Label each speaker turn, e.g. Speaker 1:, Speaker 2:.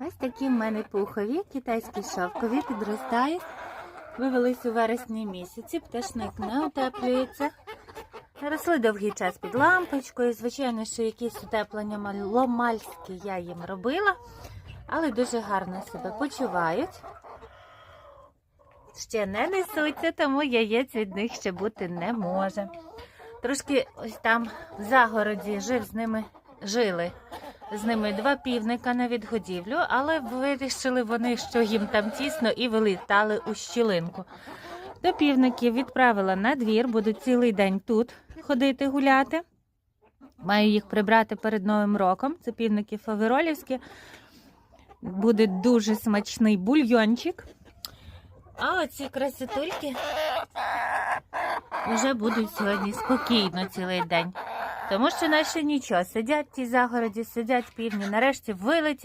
Speaker 1: Ось такі в мене пухові, китайські шовкові підростають. Вивелись у вересні місяці, пташник не утеплюється. Росли довгий час під лампочкою. Звичайно, що якісь утеплення маломальські я їм робила, але дуже гарно себе почувають. Ще не несуться, тому яєць від них ще бути не може. Трошки ось там в загороді жив з ними, жили з ними два півника на відгодівлю, але вирішили вони, що їм там тісно, і вилітали у щілинку. До півників відправила на двір, будуть цілий день тут ходити гуляти. Маю їх прибрати перед Новим роком. Це півники фаверолівські. Буде дуже смачний бульйончик. А оці красотульки вже будуть сьогодні спокійно цілий день. Тому що наші нічого, сидять ті загороді, сидять півні, нарешті вилетять.